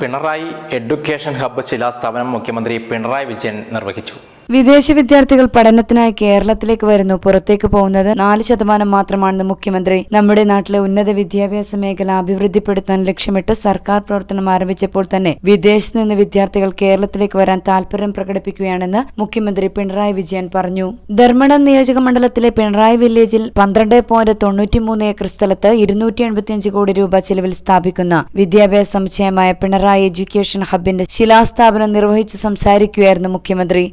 Pinarayi education hub ശിലാസ്ഥാപനം മുഖ്യമന്ത്രി പിണറായി വിജയൻ നിർവഹിച്ചു. വിദേശ വിദ്യാർത്ഥികൾ പഠനത്തിനായി കേരളത്തിലേക്ക് വരുന്നു. പുറത്തേക്ക് പോകുന്നത് നാല് ശതമാനം മാത്രമാണെന്ന് മുഖ്യമന്ത്രി. നമ്മുടെ നാട്ടിലെ ഉന്നത വിദ്യാഭ്യാസ മേഖല അഭിവൃദ്ധിപ്പെടുത്താൻ ലക്ഷ്യമിട്ട് സർക്കാർ പ്രവർത്തനം ആരംഭിച്ചപ്പോൾ തന്നെ വിദേശത്ത് നിന്ന് വിദ്യാർത്ഥികൾ കേരളത്തിലേക്ക് വരാൻ താൽപര്യം പ്രകടിപ്പിക്കുകയാണെന്ന് മുഖ്യമന്ത്രി പിണറായി വിജയൻ പറഞ്ഞു. ധർമ്മടം നിയോജക മണ്ഡലത്തിലെ പിണറായി വില്ലേജിൽ പന്ത്രണ്ട് പോയിന്റ് തൊണ്ണൂറ്റിമൂന്ന് ഏക്കർ സ്ഥലത്ത് ഇരുന്നൂറ്റി എൺപത്തിയഞ്ച് കോടി രൂപ ചെലവിൽ സ്ഥാപിക്കുന്ന വിദ്യാഭ്യാസ സമുച്ചയമായ പിണറായി എഡ്യൂക്കേഷൻ ഹബിന്റെ ശിലാസ്ഥാപനം നിർവഹിച്ച് സംസാരിക്കുകയായിരുന്നു മുഖ്യമന്ത്രി.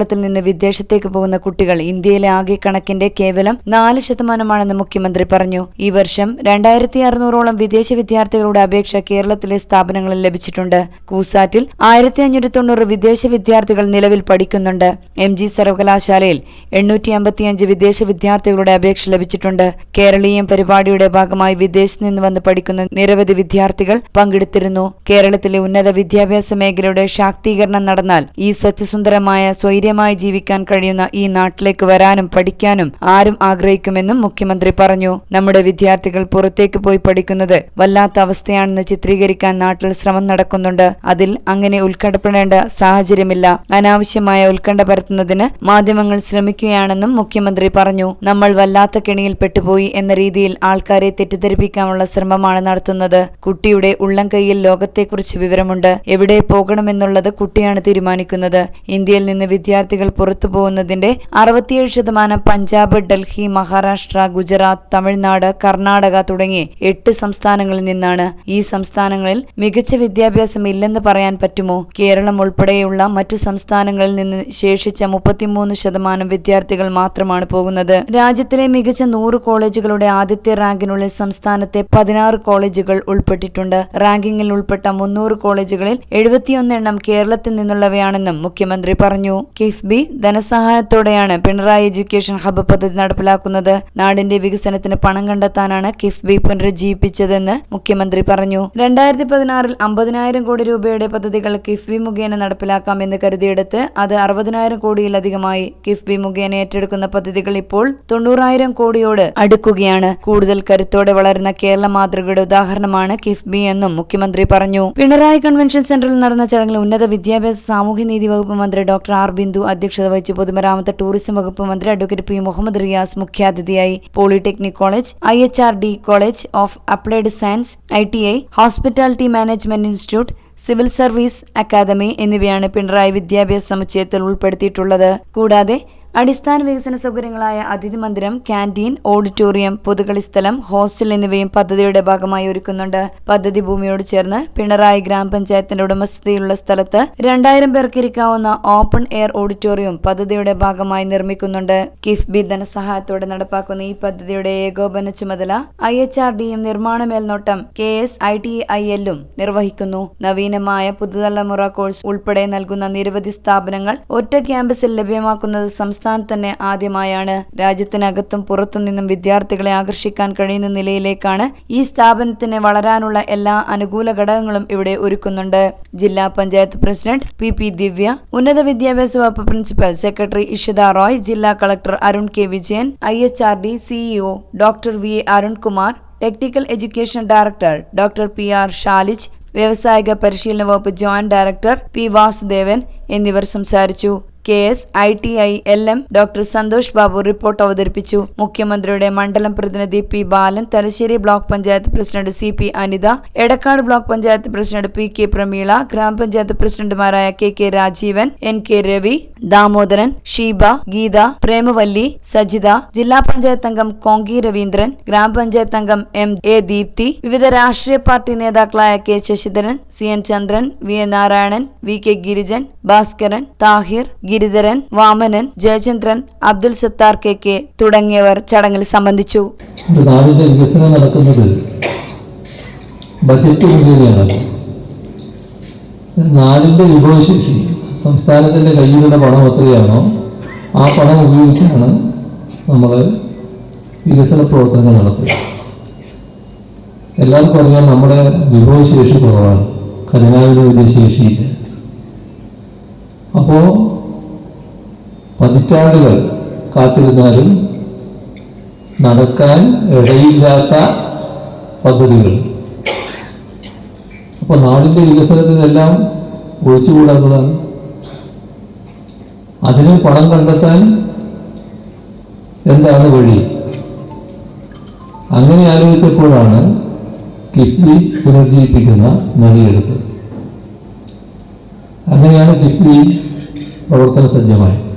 കേരളത്തിൽ നിന്ന് വിദേശത്തേക്ക് പോകുന്ന കുട്ടികൾ ഇന്ത്യയിലെ ആകെ കണക്കിന്റെ കേവലം നാല് ശതമാനമാണെന്ന് മുഖ്യമന്ത്രി പറഞ്ഞു. ഈ വർഷം രണ്ടായിരത്തി അറുന്നൂറോളം വിദേശ വിദ്യാർത്ഥികളുടെ അപേക്ഷ കേരളത്തിലെ സ്ഥാപനങ്ങളിൽ ലഭിച്ചിട്ടുണ്ട്. കൂസാറ്റിൽ ആയിരത്തി അഞ്ഞൂറ്റി തൊണ്ണൂറ് വിദേശ വിദ്യാർത്ഥികൾ നിലവിൽ പഠിക്കുന്നുണ്ട്. എം ജി സർവകലാശാലയിൽ എണ്ണൂറ്റി അമ്പത്തിയഞ്ച് വിദേശ വിദ്യാർത്ഥികളുടെ അപേക്ഷ ലഭിച്ചിട്ടുണ്ട്. കേരളീയം പരിപാടിയുടെ ഭാഗമായി വിദേശത്ത് നിന്ന് വന്ന് പഠിക്കുന്ന നിരവധി വിദ്യാർത്ഥികൾ പങ്കെടുത്തിരുന്നു. കേരളത്തിലെ ഉന്നത വിദ്യാഭ്യാസ മേഖലയുടെ ശാക്തീകരണം നടന്നാൽ ഈ സ്വച്ഛസുന്ദരമായ സ്വൈര്യമായി ജീവിക്കാൻ കഴിയുന്ന ഈ നാട്ടിലേക്ക് വരാനും പഠിക്കാനും ആരും ആഗ്രഹിക്കുമെന്നും മുഖ്യമന്ത്രി പറഞ്ഞു. നമ്മുടെ വിദ്യാർത്ഥികൾ പുറത്തേക്ക് പോയി പഠിക്കുന്നത് വല്ലാത്ത അവസ്ഥയാണെന്ന് ചിത്രീകരിക്കാൻ നാട്ടിൽ ശ്രമം നടക്കുന്നുണ്ട്. അതിൽ അങ്ങനെ ഉത്കണ്ഠപ്പെടേണ്ട സാഹചര്യമില്ല. അനാവശ്യമായ ഉത്കണ്ഠ പരത്തുന്നതിന് മാധ്യമങ്ങൾ ശ്രമിക്കുകയാണെന്നും മുഖ്യമന്ത്രി പറഞ്ഞു. നമ്മൾ വല്ലാത്ത കെണിയിൽ പെട്ടുപോയി എന്ന രീതിയിൽ ആൾക്കാരെ തെറ്റിദ്ധരിപ്പിക്കാനുള്ള ശ്രമമാണ് നടത്തുന്നത്. കുട്ടിയുടെ ഉള്ളം കൈയിൽ ലോകത്തെക്കുറിച്ച് വിവരമുണ്ട്. എവിടെ പോകണമെന്നുള്ളത് കുട്ടിയാണ് തീരുമാനിക്കുന്നത്. ഇന്ത്യയിൽ നിന്ന് വിദ്യാർത്ഥികൾ പുറത്തു പോകുന്നതിന്റെ അറുപത്തിയേഴ് ശതമാനം പഞ്ചാബ് ഡൽഹി മഹാരാഷ്ട്ര ഗുജറാത്ത് തമിഴ്നാട് കർണാടക തുടങ്ങി എട്ട് സംസ്ഥാനങ്ങളിൽ നിന്നാണ്. ഈ സംസ്ഥാനങ്ങളിൽ മികച്ച വിദ്യാഭ്യാസം ഇല്ലെന്ന് പറയാൻ പറ്റുമോ? കേരളം ഉൾപ്പെടെയുള്ള മറ്റു സംസ്ഥാനങ്ങളിൽ നിന്ന് ശേഷിച്ച മുപ്പത്തിമൂന്ന് ശതമാനം വിദ്യാർത്ഥികൾ മാത്രമാണ് പോകുന്നത്. രാജ്യത്തിലെ മികച്ച നൂറ് കോളേജുകളുടെ ആദ്യത്തെ റാങ്കിനുള്ളിൽ സംസ്ഥാനത്തെ പതിനാറ് കോളേജുകൾ ഉൾപ്പെട്ടിട്ടുണ്ട്. റാങ്കിങ്ങിൽ ഉൾപ്പെട്ട മുന്നൂറ് കോളേജുകളിൽ എഴുപത്തിയൊന്ന് എണ്ണം കേരളത്തിൽ നിന്നുള്ളവയാണെന്നും മുഖ്യമന്ത്രി പറഞ്ഞു. കിഫ്ബി ധനസഹായത്തോടെയാണ് പിണറായി എഡ്യൂക്കേഷൻ ഹബ് പദ്ധതി നടപ്പിലാക്കുന്നത്. നാടിന്റെ വികസനത്തിന് പണം കണ്ടെത്താനാണ് കിഫ്ബി പുനരുജ്ജീവിപ്പിച്ചതെന്ന് മുഖ്യമന്ത്രി പറഞ്ഞു. രണ്ടായിരത്തി പതിനാറിൽ അമ്പതിനായിരം കോടി രൂപയുടെ പദ്ധതികൾ കിഫ്ബി മുഖേന നടപ്പിലാക്കാമെന്ന് കരുതിയെടുത്ത് അത് അറുപതിനായിരം കോടിയിലധികമായി കിഫ്ബി മുഖേന ഏറ്റെടുക്കുന്ന പദ്ധതികൾ ഇപ്പോൾ തൊണ്ണൂറായിരം കോടിയോട് അടുക്കുകയാണ്. കൂടുതൽ കരുത്തോടെ വളരുന്ന കേരള മാതൃകയുടെ ഉദാഹരണമാണ് കിഫ്ബി എന്നും മുഖ്യമന്ത്രി പറഞ്ഞു. പിണറായി കൺവെൻഷൻ സെന്ററിൽ നടന്ന ചടങ്ങിൽ ഉന്നത വിദ്യാഭ്യാസ സാമൂഹ്യനീതി വകുപ്പ് മന്ത്രി ഡോക്ടർ ആർ ബിന്ദു അധ്യക്ഷത വഹിച്ചു പൊതുമരാമത്ത് ടൂറിസം വകുപ്പ് മന്ത്രി അഡ്വക്കേറ്റ് പി മുഹമ്മദ് റിയാസ് മുഖ്യാതിഥിയായി polytechnic college I H R D college of applied science I T I hospitality management institute civil service academy എന്നിവയാണ് പിണറായി വിദ്യാഭ്യാസ സമുച്ചയത്തിൽ ഉൾപ്പെടുത്തിയിട്ടുള്ളത്. കൂടാതെ അടിസ്ഥാന വികസന സൗകര്യങ്ങളായ അതിഥി മന്ദിരം ക്യാന്റീൻ ഓഡിറ്റോറിയം പൊതുകളിസ്ഥലം ഹോസ്റ്റൽ എന്നിവയും പദ്ധതിയുടെ ഭാഗമായി ഒരുക്കുന്നുണ്ട്. പദ്ധതി ഭൂമിയോട് ചേർന്ന് പിണറായി ഗ്രാമപഞ്ചായത്തിന്റെ ഉടമസ്ഥതയിലുള്ള സ്ഥലത്ത് രണ്ടായിരം പേർക്ക് ഇരിക്കാവുന്ന ഓപ്പൺ എയർ ഓഡിറ്റോറിയം പദ്ധതിയുടെ ഭാഗമായി നിർമ്മിക്കുന്നുണ്ട്. കിഫ്ബി ധനസഹായത്തോടെ നടപ്പാക്കുന്ന ഈ പദ്ധതിയുടെ ഏകോപന ചുമതല ഐ എച്ച് ആർ ഡിയും നിർമ്മാണ മേൽനോട്ടം K S I T I എല്ലും നിർവഹിക്കുന്നു. നവീനമായ പുതുതലമുറ കോഴ്സ് ഉൾപ്പെടെ നൽകുന്ന നിരവധി സ്ഥാപനങ്ങൾ ഒറ്റ ക്യാമ്പസിൽ ലഭ്യമാക്കുന്നത് സംസ്ഥാനത്ത് തന്നെ ആദ്യമായാണ് രാജ്യത്തിനകത്തും പുറത്തുനിന്നും വിദ്യാർത്ഥികളെ ആകർഷിക്കാൻ കഴിയുന്ന നിലയിലേക്കാണ് ഈ സ്ഥാപനത്തിന് വളരാനുള്ള എല്ലാ അനുകൂല ഘടകങ്ങളും ഇവിടെ ഒരുക്കുന്നുണ്ട്. ജില്ലാ panchayat president P P Divya ഉന്നത വിദ്യാഭ്യാസ വകുപ്പ് പ്രിൻസിപ്പൽ സെക്രട്ടറി ഇഷിത റോയ് ജില്ലാ collector Arun K Vijayan I H R D CEO doctor V A Arunkumar technical education director doctor P R Shalij വ്യാവസായിക പരിശീലന വകുപ്പ് ജോയിന്റ് ഡയറക്ടർ പി വാസുദേവൻ എന്നിവർ സംസാരിച്ചു. K S I T I L M doctor Santhosh Babu report അവതരിപ്പിച്ചു. മുഖ്യമന്ത്രിയുടെ മണ്ഡലം പ്രതിനിധി P Balan Thalassery block panchayat president C P Anitha Edakkad block panchayat president P K Prameela ഗ്രാമപഞ്ചായത്ത് പ്രസിഡന്റുമാരായ K K Rajeevan N K Ravi Damodaran Sheeba Geetha Premavalli Sajitha ജില്ലാ പഞ്ചായത്ത് അംഗം കോങ്കി രവീന്ദ്രൻ ഗ്രാമപഞ്ചായത്ത് അംഗം എം എ ദീപ്തി വിവിധ രാഷ്ട്രീയ പാർട്ടി നേതാക്കളായ K Sasidharan C N Chandran V A Narayanan V K Girijan Bhaskaran Thahir Giridharan Vamanan Jayachandran Abdul Sathar K K തുടങ്ങിയവർ ചടങ്ങിൽ സംബന്ധിച്ചു. നാടിന്റെ വികസനം നടക്കുന്നത് ബജറ്റ് മുഖേനയാണ് നാടിന്റെ വിഭവശേഷി സംസ്ഥാനത്തിന്റെ കയ്യിലുള്ള പണം എത്രയാണോ ആ പണം ഉപയോഗിച്ചാണ് നമ്മൾ വികസന പ്രവർത്തനങ്ങൾ നടത്തുക. എല്ലാവർക്കും അറിയാം നമ്മുടെ വിഭവശേഷി കുറവാണ്. കരുനാവിന് വലിയ ശേഷിയില്ല അപ്പോൾ പതിറ്റാണ്ടുകൾ കാത്തിരുന്നാലും നടക്കാൻ ഇടയില്ലാത്ത പദ്ധതികൾ. അപ്പോൾ നാടിന്റെ വികസനത്തിനെല്ലാം ഒഴിച്ചുകൂടാത്തതാണ് അതിന് പണം കണ്ടെത്താൻ എന്താണ് വഴി? അങ്ങനെ ആലോചിച്ചപ്പോഴാണ് കിഫ്ബി പുനർജീവിപ്പിക്കുന്ന നദിയെടുത്തത് അങ്ങനെയാണ് കിഫ്ബി പ്രവർത്തന സജ്ജമായത്